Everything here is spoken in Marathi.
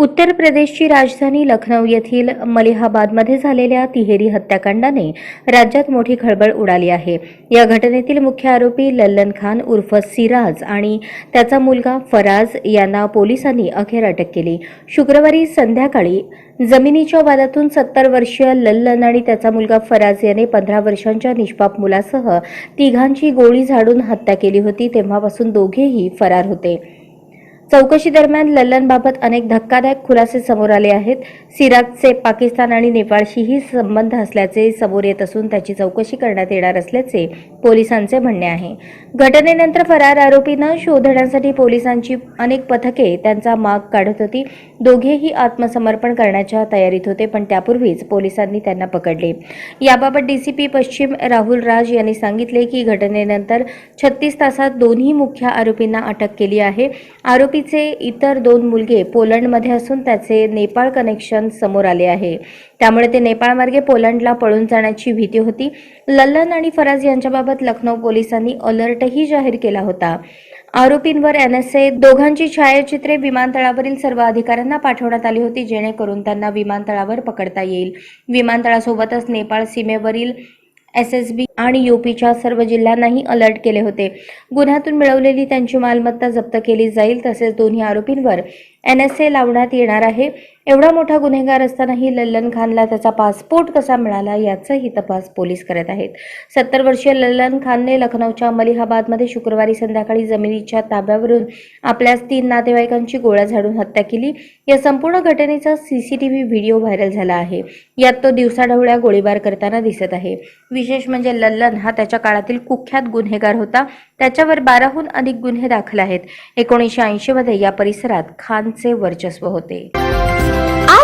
उत्तर प्रदेशची राजधानी लखनौ येथील मलिहाबादमध्ये झालेल्या तिहेरी हत्याकांडाने राज्यात मोठी खळबळ उडाली आहे. या घटनेतील मुख्य आरोपी लल्लन खान उर्फ सिराज आणि त्याचा मुलगा फराज यांना पोलिसांनी अखेर अटक केली. शुक्रवारी संध्याकाळी जमिनीच्या वादातून सत्तर वर्षीय लल्लन आणि त्याचा मुलगा फराज याने पंधरा वर्षांच्या निष्पाप मुलासह तिघांची गोळी झाडून हत्या केली होती तेव्हापासून दोघेही फरार होते. चौकशी दरम्यान लल्लनबाबत अनेक धक्कादायक खुलासे समोर आले आहेत. सिराजचे पाकिस्तान आणि नेपाळशीही संबंध असल्याचे समोर येत असून त्याची चौकशी करण्यात येणार असल्याचे पोलिसांचे म्हणणे आहे. घटनेनंतर फरार आरोपींना शोधण्यासाठी पोलिसांची अनेक पथके त्यांचा माग काढत होती. दोघेही आत्मसमर्पण करण्याच्या तयारीत होते पण त्यापूर्वीच पोलिसांनी त्यांना पकडले. याबाबत डीसीपी पश्चिम राहुल राज यांनी सांगितले की घटनेनंतर छत्तीस तासात दोन्ही मुख्य आरोपींना अटक केली आहे. आरोपी तिचे इतर दोन मुलगे पोलंडमध्ये असून त्याचे नेपाळ कनेक्शन समोर आले आहे. त्यामुळे ते नेपाळमार्गे पोलंडला पळून जाण्याची भीती होती. लल्लन आणि फराज यांच्याबाबत लखनौ पोलिसांनी अलर्टही जाहीर केला होता. आरोपींवर एनएसए दोघांची छायाचित्रे विमानतळावरील सर्व अधिकाऱ्यांना पाठवण्यात आली होती जेणेकरून त्यांना विमानतळावर पकडता येईल. विमानतळासोबतच नेपाळ सीमेवरील एस एस बी आणि यूपीच्या सर्व जिल्ह्यांनाही अलर्ट केले होते. गुन्ह्यातून मिळवलेली त्यांची मालमत्ता जप्त केली जाईल तसेच दोन्ही आरोपींवर एनएसए लावण्यात येणार आहे. एवढा मोठा गुन्हेगार असतानाही लल्लन खानला त्याचा पासपोर्ट कसा मिळाला याचाही तपास पोलीस करत आहेत. सत्तर वर्षीय लल्लन खानने लखनौच्या मलिहाबादमध्ये शुक्रवारी संध्याकाळी जमिनीच्या ताब्यावरून आपल्या तीन नातेवाईकांची गोळ्या झाडून हत्या केली. या संपूर्ण घटनेचा सीसीटीव्ही व्हिडिओ व्हायरल झाला आहे. यात तो दिवसाढवळ्या गोळीबार करताना दिसत आहे. विशेष म्हणजे लल्लन हा त्याच्या काळातील कुख्यात गुन्हेगार होता. त्याच्यावर बाराहून अधिक गुन्हे दाखल आहेत. एकोणीसशे ऐंशी मध्ये या परिसरात खानचे वर्चस्व होते.